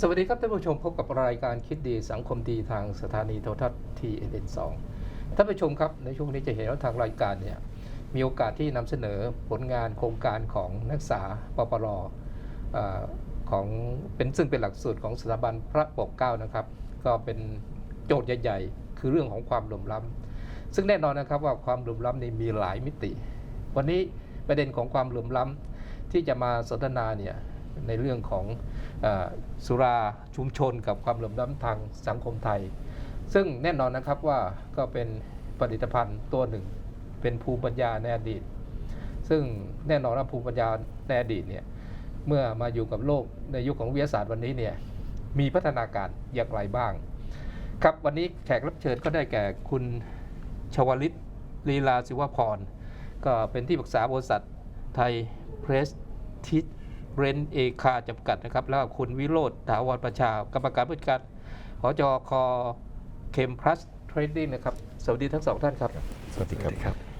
สวัสดีครับท่านผู้ชมพบกับรายการคิดดีสังคมดีทางสถานีโทรทัศน์ทีเอ็นสองท่านผู้ชมครับในช่วงนี้จะเห็นว่าทางรายการเนี่ยมีโอกาสที่นำเสนอผลงานโครงการของนักศึกษาปปรออของเป็นซึ่งเป็นหลักสูตรของสถาบันพระปกเก้านะครับ ก็เป็นโจทย์ใหญ่ๆ คือเรื่องของความหลื่อมล้ำซึ่งแน่นอนนะครับว่าความหลื่อมล้ำนี่มีหลายมิติ วันนี้ประเด็นของความหลื่อมล้ำที่จะมาสนทนาเนี่ย ในเรื่องของอสุราชุมชนกับความเหลื่อมล้ำทางสังคมไทย ซึ่งแน่นอนนะครับว่าก็เป็นผลิตภัณฑ์ตัวหนึ่ง เป็นภูมิปัญญาในอดีต ซึ่งแน่นอนว่าภูมิปัญญาในอดีตเนี่ยเมื่อมาอยู่กับโลกในยุคของวิทยาศาสตร์วันนี้เนี่ยมีพัฒนาการอย่างไรบ้าง ครับวันนี้แขกรับเชิญก็ได้แก่คุณชวลิตลีลาศิวพร ก็เป็นที่ปรึกษาบริษัทไทยเพรสทิ เรนเอคาจำกัดนะครับ แล้วก็คุณวิโรธถาวรประชา กรรมการผู้จัดการหอจอคอเคมพลัสเทรดดิ้งนะครับ สวัสดีทั้งสองท่านครับ สวัสดีครับ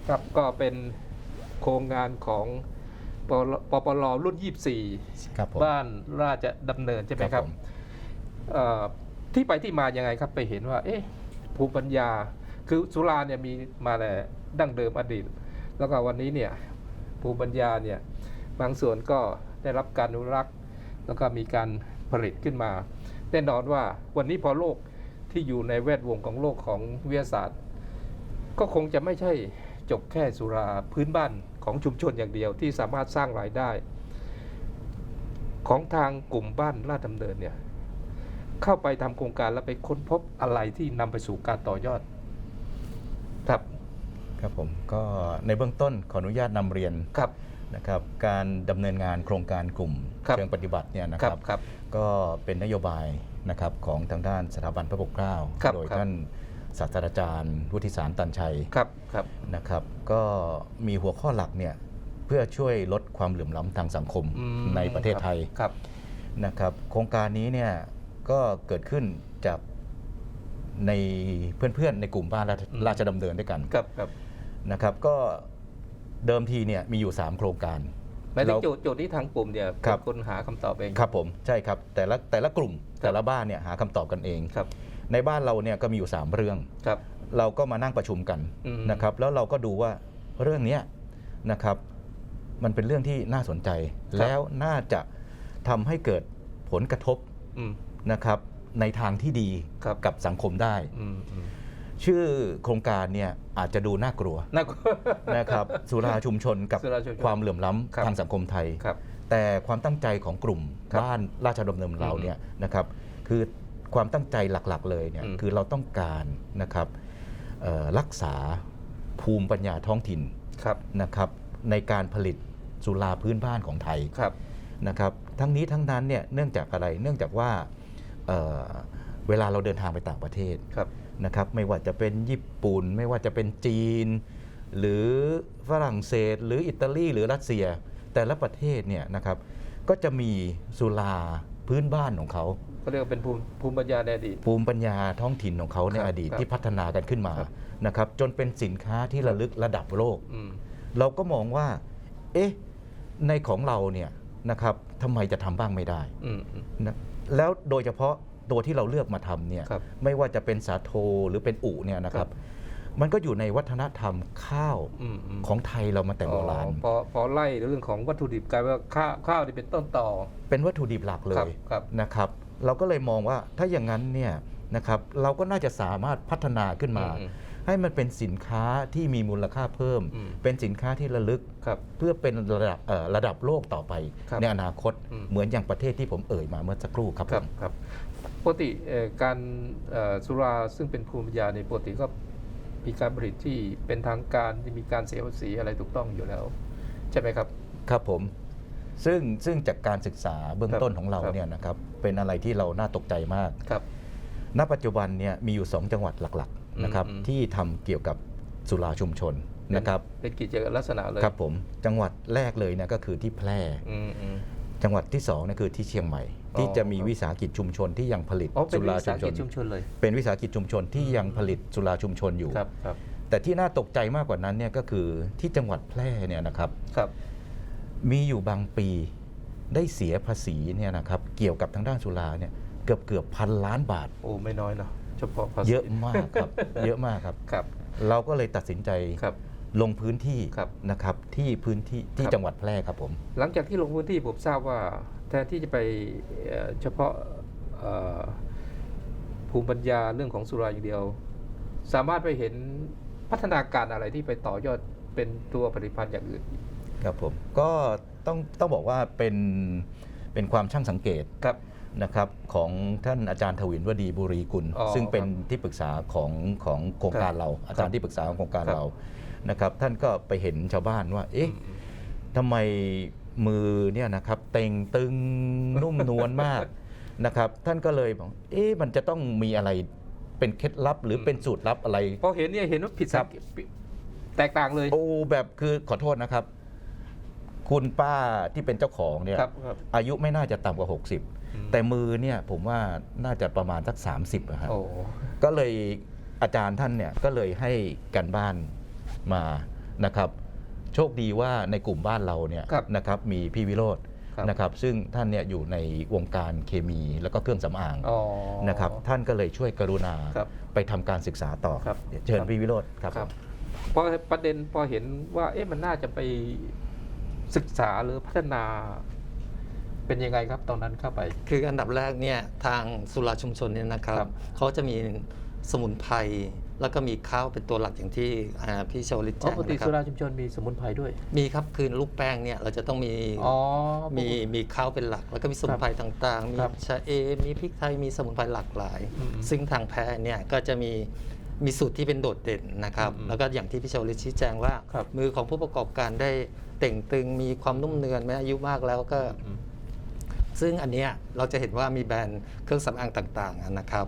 ครับก็เป็นโครงงานของปลปปลรุ่น 24 ครับผมบ้านราชดำเนินใช่ไหมครับผมเอ่อที่ไปที่มายังไงครับไปเห็นว่า เอ๊ะภูมิปัญญา คือสุราเนี่ยมีมาแต่ดั้งเดิมอดีต แล้วก็วันนี้เนี่ยภูมิปัญญาเนี่ยบางส่วนก็ ได้รับการอนุรักษ์ แล้วก็มีการผลิตขึ้นมา แน่นอนว่าวันนี้พอโลกที่อยู่ในแวดวงของโลกของวิทยาศาสตร์ ก็คงจะไม่ใช่จบแค่สุราพื้นบ้านของชุมชนอย่างเดียวที่สามารถสร้างรายได้ ของทางกลุ่มบ้านลาดดำเนินเนี่ยเข้าไปทำโครงการแล้วไปค้นพบอะไรที่นำไปสู่การต่อยอด ครับ ครับผมก็ในเบื้องต้นขออนุญาตนำเรียนครับ นะครับการดำเนินงานโครงการกลุ่มครับเชิงปฏิบัติเนี่ยนะคครัรับบครับก็เป็นนโยบายนะครับของทางด้านสถาบันพระปกเกล้าครับโดยครับท่านศาสตราจารย์วุฒิสารตันชัยครับครับนะครับ ก็มีหัวข้อหลักเนี่ยเพื่อช่วยลดความเหลื่อมล้ำทางสังคมอืมในประเทศไทยครับนะครับ โครงการนี้เนี่ยก็เกิดขึ้นจากในเพื่อนๆในกลุ่มบ้านราชอืมราชดำเนินด้วยกันครับครับนะครับก็ เดิมทีเนี่ยมีอยู่ 3 โครงการ หมายถึงเราโจทย์โจทย์ที่ทางกลุ่มเนี่ยครับ เป็นคนหาคำตอบเอง ครับผมใช่ครับ แต่ละแต่ละกลุ่มแต่ละบ้านเนี่ยหาคำตอบกันเอง ครับ ในบ้านเราเนี่ยก็มีอยู่ 3 เรื่อง ครับ เราก็มานั่งประชุมกันอืม นะครับ แล้วเราก็ดูว่าเรื่องเนี้ยนะครับ มันเป็นเรื่องที่น่าสนใจแล้วน่าจะทำให้เกิดผลกระทบอืม นะครับ ในทางที่ดีครับ กับสังคมได้ อืมอืม ชื่อโครงการเนี่ยอาจจะดูน่ากลัวน่ากลัว นะครับสุราชุมชนกับสุราชุมชนความเหลื่อมล้ครับำทางสังคมไทย ครับ แต่ความตั้งใจของกลุ่มครับบ้านราชดำเนินเราเนี่ยนะครับคือความตั้งใจหลักๆเลยเนี่ยอืม คือเราต้องการนะครับเอ่อรักษาภูมิปัญญาท้องถิ่นครับนะครับในการผลิตสุราพื้นบ้านของไทย ครับ นะครับทั้งนี้ทั้งนั้นเนี่ยเนื่องจากอะไรเนื่องจากว่าเอ่อเวลาเราเดินทางไปต่างประเทศ ครับ นะครับไม่ว่าจะเป็นญี่ปุ่น ไม่ว่าจะเป็นจีน หรือฝรั่งเศส หรืออิตาลีหรือรัสเซีย แต่ละประเทศเนี่ยนะครับก็จะมีสุราพื้นบ้านของเขาก็เรียกว่าเป็นภูมิภูมิปัญญาในอดีต ภูมิปัญญาท้องถิ่นของเขาในครับอดีตครับที่พัฒนากันขึ้นมาครับนะครับจนเป็นสินค้าที่ระลึกระดับโลกอืมเราก็มองว่าเอ๊ะในของเราเนี่ยนะครับทำไมจะทำบ้างไม่ได้อืมอืมนะแล้วโดยเฉพาะ ตัวที่เราเลือกมาทำเนี่ยครับไม่ว่าจะเป็นสาโทหรือเป็นอุเนี่ยนะครับ มันก็อยู่ในวัฒนธรรมข้าวอืมมของไทยเรามาแต่โบราณ อ๋อพอพอไล่เรื่องของวัตถุดิบกลายว่าข้าวข้าวนี่เป็นต้นต่อ เป็นวัตถุดิบหลักเลครับยครับ นะครับ เราก็เลยมองว่าถ้าอย่างนั้นเนี่ยนะครับเราก็น่าจะสามารถพัฒนาขึ้นมา อืม ให้มันเป็นสินค้าที่มีมูลค่าเพิ่ม อืม เป็นสินค้าที่ระลึก ครับ เพื่อเป็นระดับเอ่อระดับโลกต่อไป ครับในอนาคตอืม เหมือนอย่างประเทศที่ผมเอ่ยมาเมื่อสักครู่ครับคผรับม ครับ ปกติเอ่อการเอ่อสุราซึ่งเป็นภูมิปัญญาในปกติก็มีการผลิตที่เป็นทางการที่มีการเสียภาษีอะไรถูกต้องอยู่แล้ว ใช่ไหมครับ ครับผม ซึ่งซึ่งจากการศึกษาเบื้องครับต้นของเราครับเนี่ยนะครับเป็นอะไรที่เราน่าตกใจมากครับ ณปัจจุบันเนี่ยมีอยู่ 2 จังหวัดหลักๆนะครับอืมที่ทำเกี่ยวกับสุราชุมชนนะครับเป็นกิจลักษณะเลยครับผมจังหวัดแรกเลยเนี่ยก็คือที่แพร่อืมอืม จังหวัดที่2เนี่ยคือที่เชียงใหม่อ๋อที่จะมีวิสาหกิจชุมชนที่ยังผลิตอ๋อเป็นสุวิราสาชุหมชกิจนชุมชนเลย เป็นวิสาหกิจชุมชนที่ยังผลิตสุราชุมชนอยู่ ครับครับแต่ที่น่าตกใจมากกว่านั้นเนี่ยก็คือที่จังหวัดแพร่เนี่ยนะครับครับ มีอยู่บางปีได้เสียภาษีเนี่ยนะครับเกี่ยวกับทางด้านสุราเนี่ยเกือบเกือบพันล้านบาท โอ้ไม่น้อยเนาะเฉพาะภาษีเยอะมากครับ เยอะมากครับ ครับ เราก็เลยตัดสินใจครับ ลงพื้นที่ครับนะครับที่พื้นที่ที่ครับจังหวัดแพร่ครับผม หลังจากที่ลงพื้นที่ผมทราบว่าแทนที่จะไปเอ่อเฉพาะเอ่อภูมิปัญญาเรื่องของสุราอย่างเดียว สามารถไปเห็นพัฒนาการอะไรที่ไปต่อยอดเป็นตัวผลิตภัณฑ์อย่างอื่นครับผมก็ต้องต้องบอกว่าเป็นเป็นความช่างสังเกตครับนะครับของท่านอาจารย์ทวินวดีบุรีกุลอ๋อซึ่งเป็นครับที่ปรึกษาของของโครงการเรา อาจารย์ที่ปรึกษาของโครงการครับเรา นะครับท่านก็ไปเห็นชาวบ้านว่า เอ๊ะอืมทำไมมือเนี่ยนะครับเต่งตึงนุ่มนวลมากนะครับท่านก็เลยบอกเอ๊ะมันจะต้องมีอะไรเป็นเคล็ดลับหรือเป็นสูตรลับอะไรพอเห็นเนี่ยเห็นว่าผิดสังเกตแตกต่างเลยโอ้แบบคือขอโทษนะครับ คุณป้าที่เป็นเจ้าของเนี่ยครับครับอายุไม่น่าจะต่ำกว่าอืม60 แต่มือเนี่ยผมว่าน่าจะประมาณสัก 30นะฮะโอ้ก็เลยอาจารย์ท่านเนี่ยก็เลยให้กันบ้าน มานะครับโชคดีว่าในกลุ่มบ้านเราเนี่ยครับนะครับมีพี่วิโรธครับนะครับซึ่งท่านเนี่ยอยู่ในวงการเคมีแล้วก็เครื่องสำอางอ๋อนะครับท่านก็เลยช่วยกรุณาครับไปทำการศึกษาต่อครับเดี๋ยวเชิญครับพี่วิโรธครับครับพอประเด็นพอเห็นว่าเอ๊ะมันน่าจะไปศึกษาหรือพัฒนาเป็นยังไงครับตอนนั้นเข้าไป คืออันดับแรกเนี่ยทางสุราชุมชนเนี่ยนะครับครับเขาจะมีสมุนไพร แล้วก็มีข้าวเป็นตัวหลักอย่างที่อ่าพี่โชลิตอ๋อแจ้งปกตินะคสุรารับชุมชนมีสมุนไพรด้วย มีครับคือลูกแป้งเนี่ยเราจะต้องมีอ๋อ มีมีข้าวเป็นหลัก แล้วก็มีสมุนไพรต่างๆ มีครับชาเอมมีพริกไทยมีสมุนไพรหลากหลาย อืมซึ่งทางแพทย์เนี่ยก็จะมีมีสูตรที่เป็นโดดเด่นนะครับ อืมแล้วก็อย่างที่พี่โชลิตชี้แจงว่า ครับ มือของผู้ประกอบการได้เต่งตึงมีความนุ่มเนือนแม้อายุมากแล้วก็อืมซึ่งอันเนี้ยเราจะเห็นว่ามีแบรนด์เครื่องสำอางต่างๆอะนะครับ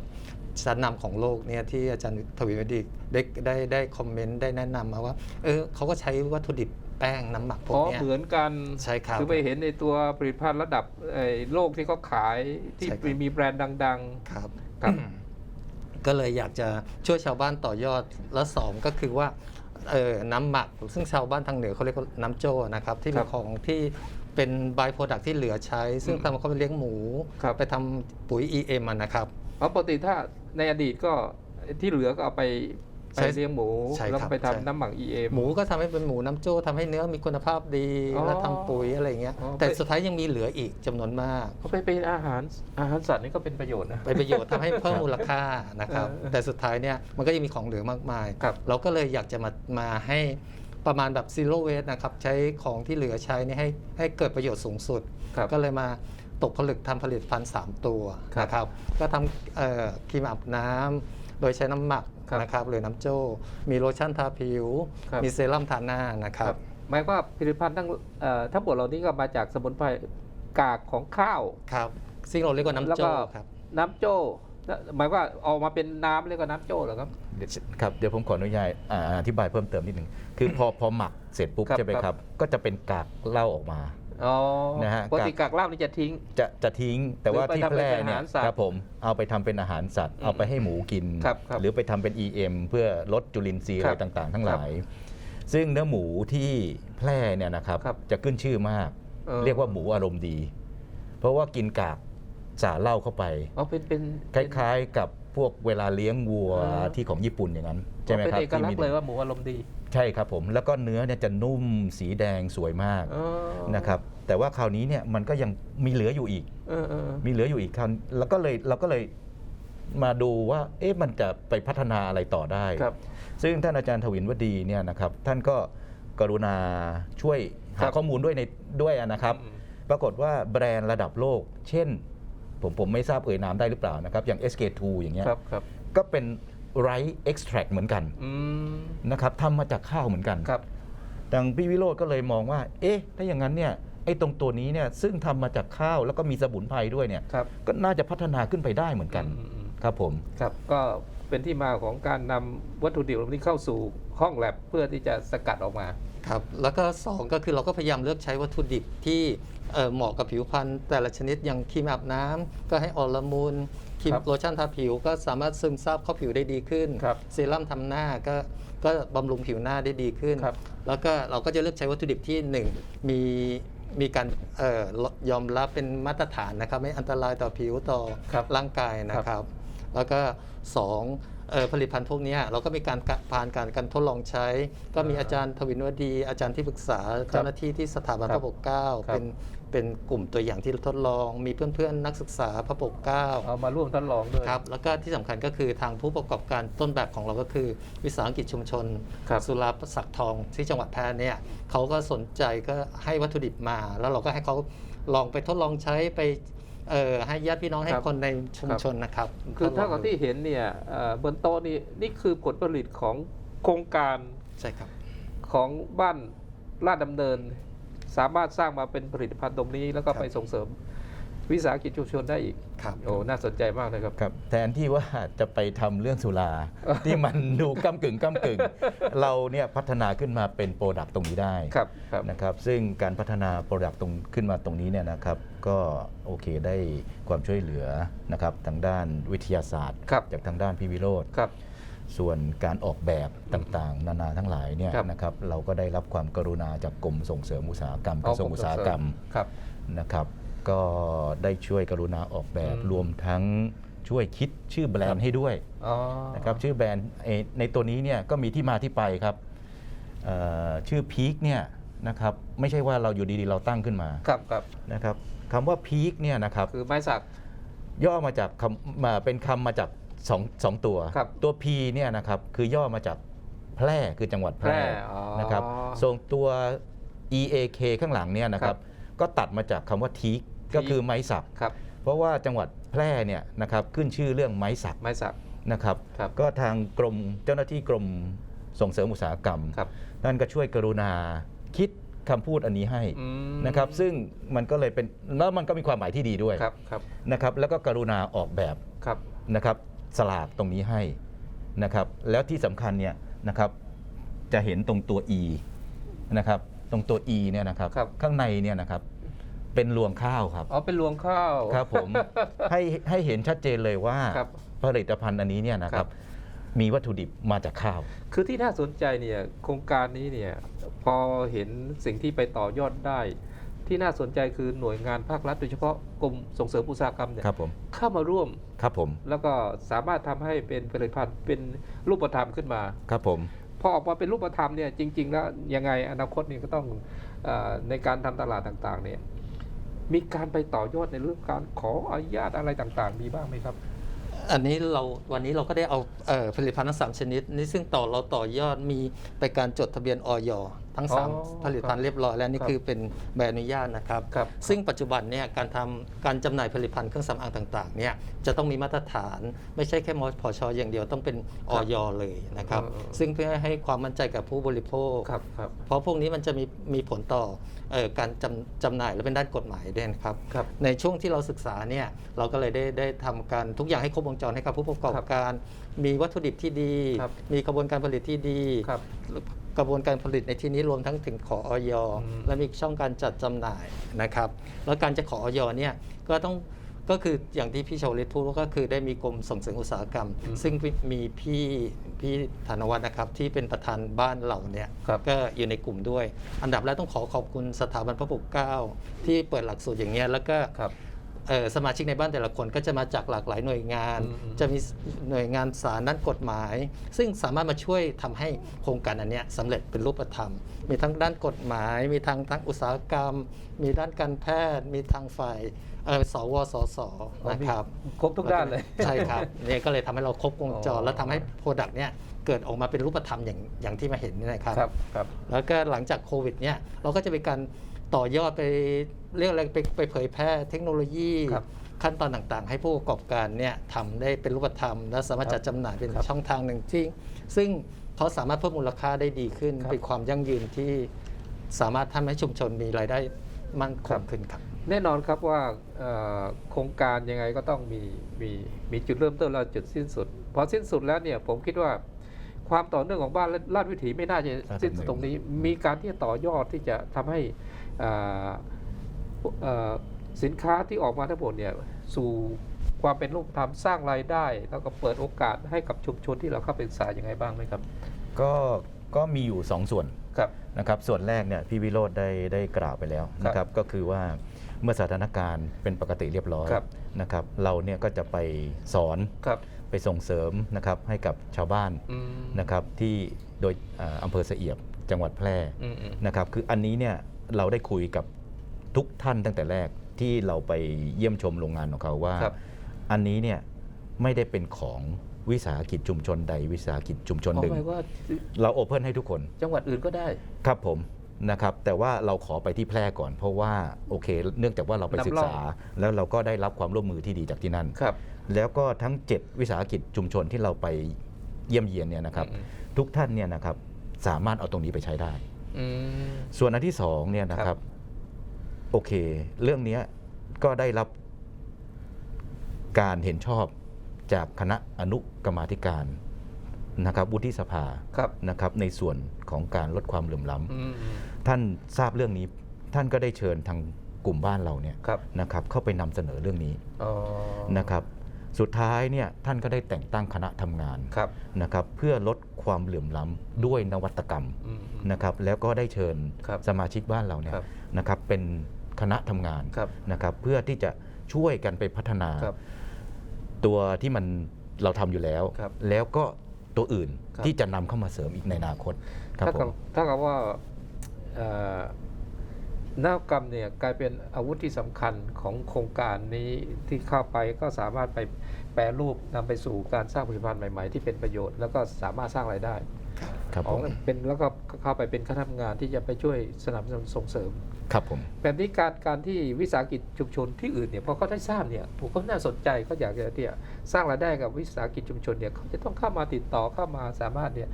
ชั้นนำของโลกเนี่ยที่อาจารย์ทวีวดีได้ได้ได้คอมเมนต์ได้แนะนำมาว่า เออเขาก็ใช้วัตถุดิบแป้งน้ำหมักพวอ๋กอเนี้ย เหมือนกันใช่ครับคือไปเห็นในตัวผลิตภัณฑ์ระดับเอ่อโลกที่เขาขายที่ใช่ครับ มีแบรนด์ดัง ครับครับ ก็เลยอยากจะช่วยชาวบ้านต่อยอดและสองก็คือว่าเออน้ำหมัก ซึ่งชาวบ้านทางเหนือเขาเรียกว่าน้ำโจ้นะครับ ที่คเป็รันบของที่เป็นบายโปรดักที่เหลือใช้ ซึ่งอืมทำเขาไปเลี้ยงหมู ครับ ไปทำปุ๋ย EM อะนะครับๆเพราะปกติถ้า ในอดีตก็ที่เหลือก็เอาไปใช่ไปเลี้ยงหมู ใช่แล้วครับไปใช่ ทำน้ำหมัก EM หมูก็ทำให้เป็นหมูน้ำโจ้ทำให้เนื้อมีคุณภาพดีอ๋อแล้วทำปุ๋ยอะไรอย่างเงี้ยอ๋อ แต่ไปสุดท้ายยังมีเหลืออีกจำนวนมาก เขาไปเป็นอาหารอาหารสัตว์นี่ก็เป็นประโยชน์นะ เป็นประโยชน์ทำให้เพิ่มมูลค่านะครับ เออแต่สุดท้ายเนี่ยมันก็ยังมีของเหลือมากมาย ครับ เราก็เลยอยากจะมามาให้ประมาณแบบ zero waste นะครับ ใช้ของที่เหลือใช้นี่ให้ให้เกิดประโยชน์สูงสุด ครับ ก็เลยมา ตกผลึกทำผลิตภัณฑ์ 3 ตัวครับนะครับก็ทำเอ่อครีมอาบน้ำโดยใช้น้ำหมักครับนะครับหรือน้ำโจ้ มีโลชั่นทาผิวครับมีเซรั่มทาหน้านะครับหมายความว่าผลิตภัณฑ์ทั้งเอ่อทั้งหมดเหล่านี้ก็มาจากสมุนไพรกากของข้าวครับซึ่งเราเรียกว่าแล้วน้ำโจ้ก็ครับน้ำโจ้แล้วหมายว่าออกมาเป็นน้ำเรียกว่าน้ำโจ้เหรอครับเดี๋ยวครับเดี๋ยวผมขออนุญาตอ่าอธิบายเพิ่มเติมนิดหนึ่งคือพอพอหมักเสร็จปุ๊บครับใช่ไหมครับครับ ก็จะเป็นกากเหล้าออกมา อ๋อนะฮะปกติกากเหล้านี่จะทิ้ง จะจะทิ้งแต่ว่าหรือไปที่ทำแพร่เป็นอาเนี่หายรสัตว์ครับผมเอาไปทำเป็นอาหารสัตว์อืมเอาไปให้หมูกินครับครับหรือไปทำเป็น EM เพื่อลดจุลินทรีย์คอะรัไรบต่างๆ ทั้งหครับลาย ซึ่งเนื้อหมูที่แพร่เนี่ยนะครับครับจะขึ้นชื่อมากออเรียกว่าหมูอารมณ์ดี เพราะว่ากินกากสาเหล้าเข้าไปอ๋อเป็นเป็นคล้าย ๆ กับพวกเวลาเลี้ยงวัวเออที่ของญี่ปุ่นอย่างนั้นๆใช่ไหมเป็นครับเอกลักษที่ณ์เลยว่าหมูอารมณ์ดี ใช่ครับผมแล้วก็เนื้อเนี่ยจะนุ่มสีแดงสวยมากอ๋อนะครับแต่ว่าคราวนี้เนี่ยมันก็ยังมีเหลืออยู่อีกเออเออมีเหลืออยู่อีกคราวแล้วก็เลยเราก็เลยมาดูว่าเอ๊ะมันจะไปพัฒนาอะไรต่อได้ครับซึ่งท่านอาจารย์ทวินวดีเนี่ยนะครับท่านก็กรุณาช่วยครัหาบข้อมูลด้วยในด้วยนะครับอืมปรากฏว่าแบรนด์ระดับโลก เช่น ผมผมไม่ทราบเอ่ยนามได้หรือเปล่านะครับ อย่าง SK2 อย่างเงี้ยครับครับก็เป็น ไรซ์เอ็กซ์แทรเหมือนกันอืมนะครับทำมาจากข้าวเหมือนกันครับทางพี่วิโรธก็เลยมองว่า เอ๊ะ ถ้าอย่างนั้นเนี่ยไอ้ตรงตัวนี้เนี่ยซึ่งทำมาจากข้าวแล้วก็มีสมุนไพรด้วยเนี่ยครับก็น่าจะพัฒนาขึ้นไปได้เหมือนกันอืมอืมครับผม ครับ ก็เป็นที่มาของการนำวัตถุดิบเหล่านี้เข้าสู่ห้องแลบเพื่อที่จะสกัดออกมา ครับแล้วก็สองก็คือเราก็พยายามเลือกใช้วัตถุดิบที่ เอ่อเหมาะกับผิวพรรณแต่ละชนิดอย่างครีมอาบน้ำก็ให้อ่อนละมุนครีมครับโลชั่นทาผิวก็สามารถซึมซาบเข้าผิวได้ดีขึ้นครับเซรั่มทำหน้าก็ก็บำรุงผิวหน้าได้ดีขึ้นครับแล้วก็เราก็จะเลือกใช้วัตถุดิบที่หนึ่งมีมีการเอ่อยอมรับเป็นมาตรฐานนะครับ ไม่อันตรายต่อผิวต่อครับร่างกายนะครับ แล้วก็สองเอ่อผลิตภัณฑ์พวกเนี้ยเราก็มีการกะผ่านการการทดลองใช้ ก็มีอาจารย์ทวินวดี อาจารย์ที่ปรึกษาเจ้าหน้าที่ที่สถาบันคพรับระปกเกล้าครับเป็น เป็นกลุ่มตัวอย่างที่ทดลอง มีเพื่อนๆนักศึกษาพระปกเกล้าเอามาร่วมทดลองด้วย ครับแล้วก็ที่สำคัญก็คือทางผู้ประกอบการต้นแบบของเราก็คือ วิสาหกิจชุมชน ครับสุราสักทองที่จังหวัดแพร่เนี่ยเขาก็สนใจก็ให้วัตถุดิบมา แล้วเราก็ให้เขาลองไปทดลองใช้ไปเอ่อให้ญาติพี่น้องให้ครับ คนในชุมครับชนนะครับคือทดลถ้าองกับดูที่เห็นเนี่ยเอ่อบนโต๊ะนี่นี่คือผลผลิตของโครงการใช่ครับ ของบ้านลาดดำเนิน สามารถสร้างมาเป็นผลิตภัณฑ์ตรงนี้ แล้วก็ครับไปส่งเสริมวิสาหกิจชุมชนได้อีกครับโอ้ น่าสนใจมากเลยครับ ครับ แทนที่ว่าจะไปทำเรื่องสุรา ที่มันดูก้ากึ่งก้ากึ่ง เราเนี่ยพัฒนาขึ้นมาเป็นโปรดักต์ตรงนี้ได้ครับครับนะครับ ซึ่งการพัฒนาโปรดักต์ตรงขึ้นมาตรงนี้เนี่ยนะครับ ก็โอเคได้ความช่วยเหลือนะครับทางด้านวิทยาศาสตร์ครับจากทางด้านพี่วิโรธครับ ส่วนการออกแบบต่างๆ นานาทั้งหลายเนี่ยครับ นะครับเราก็ได้รับความกรุณาจากกรมส่งเสริมอุตสาหกรรมกระทรวงอุตสาหกรรมครับ นะครับ ก็ได้ช่วยกรุณาออกแบบอืม รวมทั้งช่วยคิดชื่อแบรนด์ให้ด้วย อ๋อ นะครับชื่อแบรนด์เอ่อในตัวนี้เนี่ยก็มีที่มาที่ไปครับเอ่อชื่อพีคเนี่ยนะครับไม่ใช่ว่าเราอยู่ดีๆ เราตั้งขึ้นมาครับครับนะครับคำว่าพีคเนี่ยนะครับคือไม้สัก ย่อมาจากคำมาเป็นคำมาจาก สองสองตัว ครับตัว P เนี่ยนะครับคือย่อมาจากแพร่คือจังหวัดแพร่แพร่อ๋อนะครับส่วนตัว EAK ข้างหลังเนี่ยนะคครัรับบ ก็ตัดมาจากคำว่าทีกก็คือไม้สัก ครับเพราะว่าจังหวัดแพร่เนี่ยนะครับขึ้นชื่อเรื่องไม้สักไม้สัก นะครับ ครับ ก็ทางกรมเจ้าหน้าที่กรมส่งเสริมอุตสาหกรรม ครับนั่นก็ช่วยกรุณาคิดคำพูดอันนี้ให้อืมนะครับ ซึ่งมันก็เลยเป็นแล้วมันก็มีความหมายที่ดีด้วยครับครับนะครับ แล้วก็กรุณาออกแบบ ครับ นะครับ สลากตรงนี้ให้นะครับ แล้วที่สำคัญเนี่ยนะครับจะเห็นตรงตัว E นะครับ ตรงตัว E เนี่ยนะครับครับ ข้างในเนี่ยนะครับเป็นรวงข้าวครับ อ๋อเป็นรวงข้าว ครับผม ให้ให้เห็นชัดเจนเลยว่าครับผลิตภัณฑ์อันนี้เนี่ยนะคครัรับ บ มีวัตถุดิบมาจากข้าว คือที่น่าสนใจเนี่ยโครงการนี้เนี่ยพอเห็นสิ่งที่ไปต่อยอดได้ ที่น่าสนใจคือหน่วยงานภาครัฐโดยเฉพาะกรมส่งเสริมอุตสาหกรรมเนี่ยครับผมเข้ามาร่วมครับผม แล้วก็สามารถทำให้เป็นผลิตภัณฑ์เป็นรูปธรรมขึ้นมาครับผมพอออกมาเป็นรูปธรรมเนี่ยจริง ๆ แล้วยังไงอนาคตนี่ก็ต้องเออในการทำตลาดต่างๆเนี่ยมีการไปต่อยอดในเรื่องการขออนุญาตอะไรต่างๆ มีบ้างไหมครับ อันนี้เราวันนี้เราก็ได้เอาเอ่อผลิตภัณฑ์ทั้งสามชนิด นี้ซึ่งต่อเราต่อยอดมีไปการจดทะเบียนออยทั้งสามอ๋อผลิตภัณฑ์เรียบร้อยแล้วนี่ครับคือเป็นใบอนุญาตนะครับครับซึ่งปัจจุบันเนี่ยการทำการจำหน่ายผลิตภัณฑ์เครื่องสำอางต่างๆเนี่ยจะต้องมีมาตรฐานไม่ใช่แค่มพชอย่างเดียวต้องเป็นออยเลยนะครับเออ ซึ่งเพื่อให้ความมั่นใจกับผู้บริโภค ครับครับ เพราะพวกนี้มันจะมีมีผลต่อเออการจำจำหน่ายและเป็นด้านกฎหมายด้วยนะครับ ครับในช่วงที่เราศึกษาเนี่ยเราก็เลยได้ได้ทำการทุกอย่างให้ครบวงจรให้กับผู้ประกอบการ มีวัตถุดิบที่ดี ครับมีกระบวนการผลิตที่ดี ครับ กระบวนการผลิตในที่นี้รวมทั้งถึงขอออยอืมและมีช่องการจัดจำหน่ายนะครับ แล้วการจะขอออยเนี่ยก็ต้องก็คืออย่างที่พี่ชาวลิตพูดก็คือได้มีกรมส่งเสริมอุตสาหกรรม ซึ่งมีพี่พี่ธนวัฒน์นะครับ ที่เป็นประธานบ้านเราเนี่ยครับก็อยู่ในกลุ่มด้วย อันดับแรกต้องขอขอบคุณสถาบันพระปกเกล้าที่เปิดหลักสูตรอย่างเงี้ยแล้วก็ครับเอ่อ สมาชิกในบ้านแต่ละคนก็จะมาจากหลากหลายหน่วยงานอืมอืมจะมีหน่วยงานสารด้านกฎหมาย ซึ่งสามารถมาช่วยทำให้โครงการอันเนี้ยสำเร็จเป็นรูปธรรม มีทั้งด้านกฎหมาย มีทางทั้งอุตสาหกรรม มีด้านการแพทย์ มีทางฝ่ายเอ่อสวสสนะครับครบทุกด้านเลยใช่ครับเนี่ยก็เลยทำให้เราครบวงจอ๋รอและทำให้โปรดักต์เนี่ยเกิดออกมาเป็นรูปธรรมอย่างอย่างที่มาเห็นนี่นะครับครับครับแล้วก็หลังจากโควิดเนี่ยเราก็จะเป็นการ ต่อยอดไปเรียกอะไรไปไปเผยแพร่เทคโนโลยีครับขั้นตอนต่างๆ ให้ผู้ประกอบการเนี่ยทำได้เป็นรูปธรรม และสามารถครับจัดจำหน่ายเป็นครับช่องทางหนึ่งที่ ซึ่งเขาสามารถเพิ่มมูลค่าได้ดีขึ้น ครับ เป็นความยั่งยืนที่สามารถทำให้ชุมชนมีรายได้มั่นคครังบขึ้นครับ แน่นอนครับว่าเอ่อโครงการยังไงก็ต้องมีมีมีจุดเริ่มต้นและจุดสิ้นสุด พอสิ้นสุดแล้วเนี่ยผมคิดว่าความต่อเนื่องของบ้านลาดวิถีไม่น่าจะสิ้นสุดตรงนี้ มีการที่จะต่อยอดที่จะทำให้เอ่อเอ่อ สินค้าที่ออกมาทั้งหมดเนี่ยสู่ความเป็นรูปธรรมสร้างรายได้ แล้วก็เปิดโอกาสให้กับชุมชนที่เราเข้าไปศึกษาอย่างไรบ้างไหมครับ ก็ก็มีอยู่สองส่วนครับนะครับส่วนแรกเนี่ยพี่วิโรธได้ได้กล่าวไปแล้วนะครับก็คือว่าเมื่อสถานการณ์เป็นปกติเรียบร้อยครับนะครับเราเนี่ยก็จะไปสอนครับไปส่งเสริมนะครับให้กับชาวบ้านอืมนะครับที่โดยอ่าอำเภอเสเอียบจังหวัดแพร่อืมอืมนะครับคืออันนี้เนี่ย เราได้คุยกับทุกท่านตั้งแต่แรกที่เราไปเยี่ยมชมโรงงานของเขาว่า ครับอันนี้เนี่ยไม่ได้เป็นของวิสาหกิจชุมชนใดวิสาหกิจชุมชนหนึ่งหมายว่าเราโอเพ่นให้ทุกคน จังหวัดอื่นก็ได้ ครับผมนะครับแต่ว่าเราขอไปที่แพร่ก่อน เพราะว่าโอเค เนื่องจากว่าเราไปนำร่องศึกษา แล้วเราก็ได้รับความร่วมมือที่ดีจากที่นั่น ครับ แล้วก็ทั้ง 7 วิสาหกิจชุมชนที่เราไปเยี่ยมเยียนเนี่ยนะครับ อืม ทุกท่านเนี่ยนะครับสามารถเอาตรงนี้ไปใช้ได้ อืม ส่วนอันที่สองเนี่ยนะคครัรับ บ โอเค เรื่องเนี้ยก็ได้รับการเห็นชอบจากคณะอนุกรรมาธิการนะครับวุฒิสภาครับ นะครับในส่วนของการลดความเหลื่อมล้ำ อืมท่านทราบเรื่องนี้ท่านก็ได้เชิญทางกลุ่มบ้านเราเนี่ยครับนะครับเข้าไปนำเสนอเรื่องนี้อ๋อนะครับ สุดท้ายเนี่ยท่านก็ได้แต่งตั้งคณะทำงานครับนะครับเพื่อลดความเหลื่อมล้ำด้วยนวัตกรรมอืมนะครับแล้วก็ได้เชิญครับสมาชิกบ้านเราเนี่ยครับนะครับเป็นคณะทำงานครับนะครับเพื่อที่จะช่วยกันไปพัฒนาครับตัวที่มันเราทำอยู่แล้วครับแล้วก็ตัวอื่นครับที่จะนำเข้ามาเสริมอีกในอนาคตครับถ้าผกับมถ้ากับว่าเอ่อ นวัตกรรมเนี่ยกลายเป็นอาวุธที่สำคัญของโครงการนี้ที่เข้าไปก็สามารถไปแปรรูปนำไปสู่การสร้างผลิตภัณฑ์ใหม่ๆ ที่เป็นประโยชน์แล้วก็สามารถสร้างรายได้ครับขผองมเป็นแล้วก็เข้าไปเป็นคณะทำงานที่จะไปช่วยสนับสนุนส่งเสริม ครับผมแบบนี้การการที่วิสาหกิจชุมชนที่อื่นเนี่ยพอเขาได้ทราบเนี่ยผมก็น่าสนใจเขาอยากจะที่จะสร้างรายได้กับวิสาหกิจชุมชนเนี่ยเขาจะต้องเข้ามาติดต่อเข้ามาสามารถเนี่ย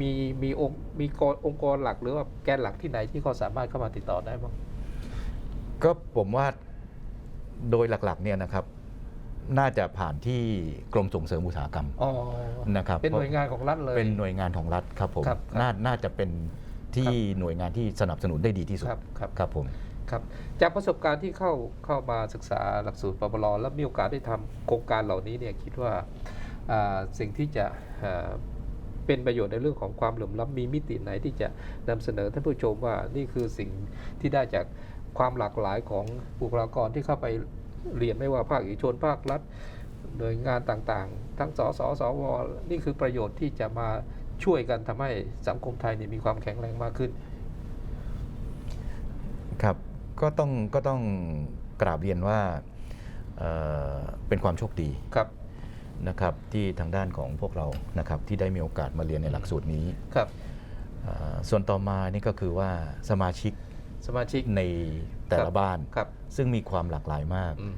มีมีองค์มีกรองค์กรหลักหรือว่าแกนหลักที่ไหนที่เขาสามารถเข้ามาติดต่อได้บ้างก็ผมว่าโดยหลักๆเนี่ยนะครับ น่าจะผ่านที่กรมส่งเสริมอุตสาหกรรมอ๋อนะครับเป็นหน่วยงานของรัฐเลย เป็นหน่วยงานของรัฐครับผมครับครับนาน่าจะเป็นที่หน่วยงานที่สนับสนุนได้ดีที่สุดครับครับ ครับผม ครับจากประสบการณ์ที่เข้าเข้ามาศึกษาหลักสูตรปปลแล้วมีโอกาสได้ทำโครงการเหล่านี้เนี่ยคิดว่าอ่าสิ่งที่จะอ่า เป็นประโยชน์ในเรื่องของความเหลื่อมล้ำมีมิติไหนที่จะนำเสนอท่านผู้ชมว่านี่คือสิ่งที่ได้จากความหลากหลายของบุคลากรที่เข้าไปเรียนไม่ว่าภาคเอกชนภาครัฐหน่วยงานต่างๆ ทั้งสสสวนี่คือประโยชน์ที่จะมาช่วยกันทำให้สังคมไทยเนี่ยมีความแข็งแรงมากขึ้น ครับก็ต้องก็ต้องกราบเรียนว่าเอ่อเป็นความโชคดีครับ นะครับที่ทางด้านของพวกเรานะครับที่ได้มีโอกาสมาเรียนในหลักสูตรนี้ครับเอ่อส่วนต่อมานี่ก็คือว่าสมาชิกสมาชิกในแต่ครัละบบ้านครับซึ่งมีความหลากหลายมากอืม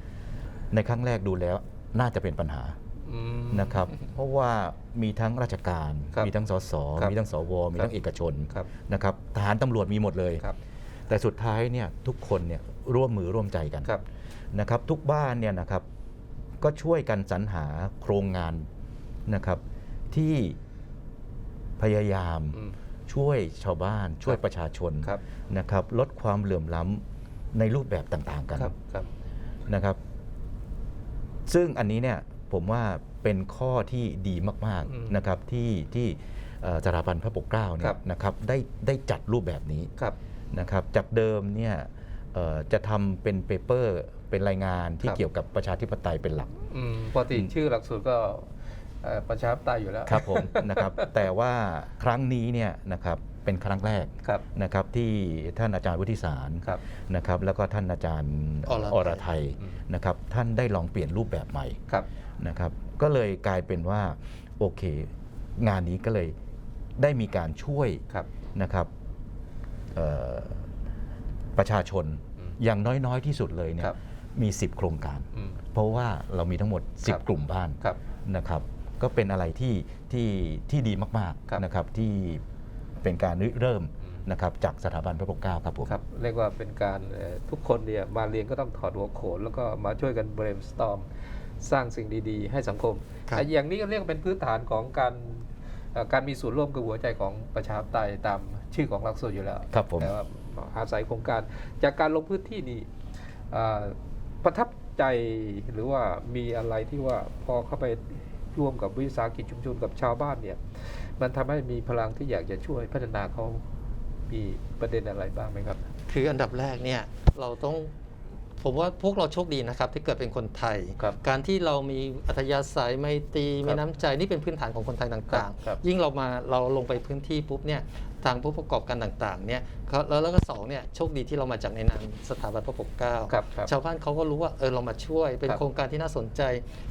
ในครั้งแรกดูแล้วน่าจะเป็นปัญหาอืมนะครับ เพราะว่ามีทั้งราชการครับมีทั้งสสครับมีทั้งสว มีครับทั้งเอกชนครับนะครับทหารตำรวจมีหมดเลยครับแต่สุดท้ายเนี่ยทุกคนเนี่ยร่วมมือร่วมใจกันครับนะครับ ทุกบ้านเนี่ยนะครับ ก็ช่วยกันสรรหาโครงงานนะครับ ที่พยายามอืมช่วยชาวบ้านช่วยครับประชาชนครับนะครับ ลดความเหลื่อมล้ำในรูปแบบต่างๆกันครับครับนะครับ ซึ่งอันนี้เนี่ยผมว่าเป็นข้อที่ดีมากอืมๆนะครับที่ที่เอ่อสถาบันพระปกเกล้าเนี่ครัยบนะครับได้ได้จัดรูปแบบนี้ครับนะครับ จากเดิมเนี่ยเอ่อจะทำเป็นเปเปอร์เป็นรายงานที่ครับ เกี่ยวกับประชาธิปไตยเป็นหลัก อืมปกติชื่อหลักสูตรก็เอ่อประชาธิปไตยอยู่แล้ว ครับผมนะครับ แต่ว่าครั้งนี้เนี่ยนะครับเป็นครั้งแรกครับ นะครับที่ท่านอาจารย์วุฒิสารครับ นะครับแล้วก็ท่านอาจารย์อรไทยอรไทยอืม นะครับท่านได้ลองเปลี่ยนรูปแบบใหม่ครับ นะครับ ก็เลยกลายเป็นว่าโอเค งานนี้ก็เลยได้มีการช่วยครับ นะครับเอ่อประชาชนอืมอย่างน้อยๆที่สุดเลยเนี่ครัยบ มี 10 โครงการ อืม เพราะว่าเรามีทั้งหมด ครับ10 กลุ่มบ้านครับนะครับ ก็เป็นอะไรที่ที่ที่ดีมากครับ ๆนะครับที่เป็นการริเริ่มอืมนะครับจากสถาบันพระปกเกล้าครับผมครับเรียกว่าเป็นการเอ่อทุกคนเนี่ยมาเรียนก็ต้องถอดหัวโขน แล้วก็มาช่วยกัน brainstorm สร้างสิ่งดีๆ ให้สังคมครับ อะอย่างนี้ก็เรียกว่าเป็นพื้นฐานของการเอ่อการมีส่วนร่วมกับหัวใจของประชาธิปไตยตามชื่อของหลักสูตรอยู่แล้ว ครับผม แต่ว่าอาศัยโครงการจากการลงพื้นที่นี่อ่า ประทับใจหรือว่ามีอะไรที่ว่าพอเข้าไปร่วมกับวิสาหกิจชุมชนกับชาวบ้านเนี่ย มันทำให้มีพลังที่อยากจะช่วยพัฒนาเขามีประเด็นอะไรบ้างไหมครับ คืออันดับแรกเนี่ยเราต้อง ผมว่าพวกเราโชคดีนะครับที่เกิดเป็นคนไทย ครับการที่เรามีอัธยาศัยไมตรีครับมีน้ำใจนี่เป็นพื้นฐานของคนไทยต่างครับ ๆ ยิ่งเรามาเราลงไปพื้นที่ปุ๊บเนี่ยทางผู้ประกอบการต่างๆเนี่ยเขาแล้วแล้วก็สองเนี่ยโชคดีที่เรามาจากในนามสถาบันพระปกเกล้า ครับครับ ชาวบ้านเขาก็รู้ว่าเออเรามาช่วยเป็นครับโครงการที่น่าสนใจ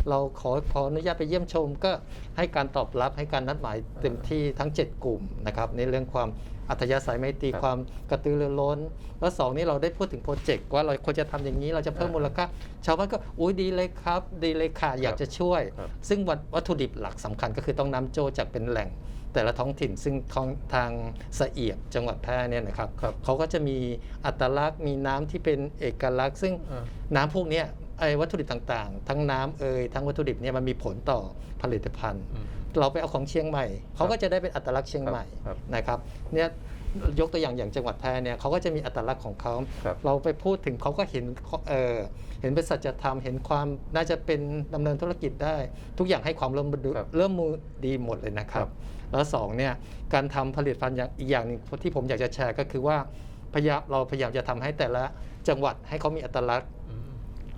เราขอขออนุญาตไปเยี่ยมชม ก็ให้การตอบรับให้การนัดหมายเต็มที่ทั้ง 7 กลุ่มนะครับในเรื่องความ อัธยาศัยไมตรีครับความกระตือรือร้น แล้วสองนี่เราได้พูดถึงโปรเจกต์ว่าเราควรจะทำอย่างนี้เราจะเพิ่มมูลค่าชาวบ้านก็อุ้ยดีเลยครับ ดีเลยค่ะอยากจะช่วยครับซึ่งวัตวัตถุดิบหลักสำคัญก็คือต้องน้ำโจจากเป็นแหล่งแต่ละท้องถิ่นซึ่งท้องทางสะเอียบจังหวัดแพร่เนี่ยนะครับครับเขาก็จะมีอัตลักษณ์มีน้ำที่เป็นเอกลักษณ์ ซึ่งอ่าน้ำพวกเนี้ยไอ้วัตถุดิบต่างๆ ทั้งน้ำเอ่ยทั้งวัตถุดิบเนี่ยมันมีผลต่อผลิตภัณฑ์อืม เราไปเอาของเชียงใหม่เขาก็จะได้เป็นอัตลักษณ์เชียงใหม่ครับนะครับเนี่ยยกตัวอย่างอย่างจังหวัดแพร่เนี่ยเขาก็จะมีอัตลักษณ์ของเขาครับเราไปพูดถึงเขาก็เห็นเออเห็นเป็นสัจธรรมเห็นความน่าจะเป็นดำเนินธุรกิจได้ ทุกอย่างให้ความร่วมมือครับเริ่มมือดีหมดเลยนะครัครับบแล้วสองเนี่ยการทำผลิตภัณฑ์อย่างอีกอย่างหนึงที่ผมอยากจะแชร์ก็คือว่าพยายามเราพยายามจะทำให้แต่ละจังหวัดให้เขามีอัตลักษณ์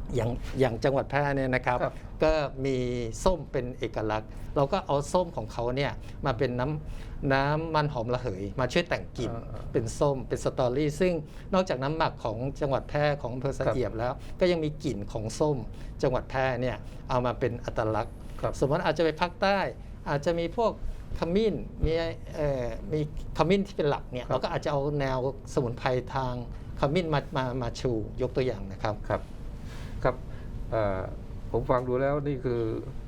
อืมอย่างอย่างจังหวัดแพร่เนี่ยนะครับ ครับ ก็มีส้มเป็นเอกลักษณ์ เราก็เอาส้มของเขาเนี่ยมาเป็นน้ำน้ำมันหอมระเหย มาช่วยแต่งกลิ่น อ่าๆเป็นส้มเป็นสตอรี่ ซึ่งนอกจากน้ำหมักของจังหวัดแพร่ของอำเภอสะเอียบแล้ว ก็ยังมีกลิ่นของส้ม จังหวัดแพร่เนี่ยเอามาเป็นอัตลักษณ์ ครับ สมมติอาจจะไปภาคใต้ อาจจะมีพวกขมิ้นมีเอ่อมีขมิ้นที่เป็นหลักเนี่ยครับ เราก็อาจจะเอาแนวสมุนไพรทางขมิ้นมามามาชูยกตัวอย่างนะครับ ครับครับเอ่อ ผมฟังดูแล้วนี่คือ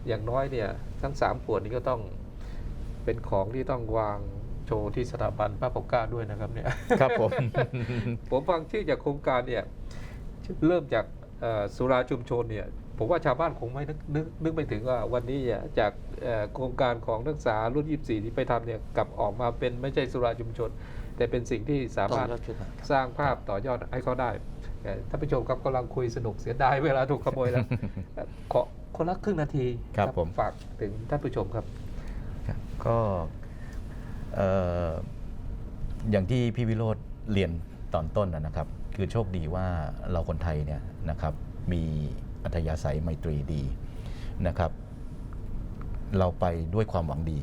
อย่างน้อยเนี่ยทั้งสามขวดนี้ก็ต้องเป็นของที่ต้องวางโชว์ที่สถาบันพระปกเกล้าด้วยนะครับเนี่ยครับผม ผมฟังชื่อจากโครงการเนี่ยเริ่มจากเอ่อสุราชุมชนเนี่ยผมว่าชาวบ้านคงไม่นึกนึกนึกไม่ถึงว่าวันนี้เนี่ยจากเอ่อโครงการของนักศึกษารุ่น 24 ที่ไปทำเนี่ยกลับออกมาเป็นไม่ใช่สุราชุมชน แต่เป็นสิ่งที่สามารถต่อยอดขึ้นมาสร้างภาพต่อยอดให้เขาได้เอ่อ ท่านผู้ชมครับกำลังคุยสนุกเสียดายเวลาถูกขโมยแล้วเอ่อขอคนละครึ่งนาทีครับผมฝากถึงท่านผู้ชมครับครับก็เอ่ออย่างที่พี่วิโรธเรียนตอนต้นนะนะครับ คือโชคดีว่าเราคนไทยเนี่ยนะครับมีอัธยาศัยไมตรีดีนะครับ เราไปด้วยความหวังดี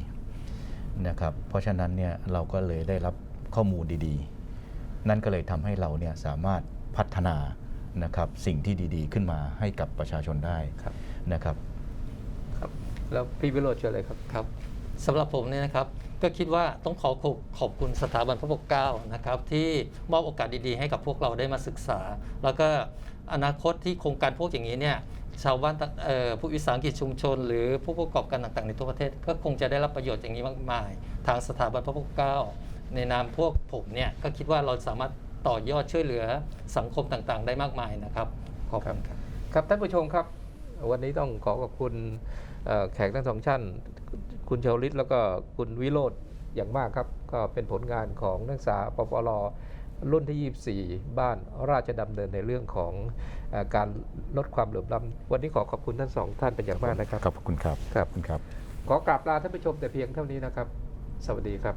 นะครับ เพราะฉะนั้นเนี่ยเราก็เลยได้รับข้อมูลดีๆ นั่นก็เลยทำให้เราเนี่ยสามารถ พัฒนานะครับสิ่งที่ดีๆ ขึ้นมาให้กับประชาชนได้ครับนะครับครับ แล้วพี่วิโรจน์เชิญเลยครับครับสำหรับผมเนี่ยนะครับก็คิดว่าต้องขอขอบขอบคุณสถาบันพระปกเกล้านะครับ ที่มอบโอกาสดีๆ ให้กับพวกเราได้มาศึกษา แล้วก็อนาคตที่โครงการพวกอย่างนี้เนี่ยชาวบ้านต่างเอ่อผู้วิสาหกิจชุมชน หรือผู้ประกอบการต่างๆในทั่วประเทศ ก็คงจะได้รับประโยชน์อย่างนี้มากมาย ทางสถาบันพระปกเกล้าในนามพวกผมเนี่ยก็คิดว่าเราสามารถ ต่อยอดช่วยเหลือสังคมต่างๆ ได้มากมายนะครับขอบคุณครับครับท่านผู้ชมครับ วันนี้ต้องขอขอบคุณเอ่อแขกทั้งสองท่านคุณชาวลิตแล้วก็คุณวิโรธอย่างมากครับ ก็เป็นผลงานของนักศึกษาปปลรุ่นที่ 24 บ้านราชดำเนินในเรื่องของเออการลดความเหลื่อมล้ำวันนี้ขอขอบคุณทั้งสองท่านเป็นอย่างมากนะครับขอบคุณครับครับขอบคุณครับ ขอกราบลาท่านผู้ชมแต่เพียงเท่านี้นะครับ สวัสดีครับ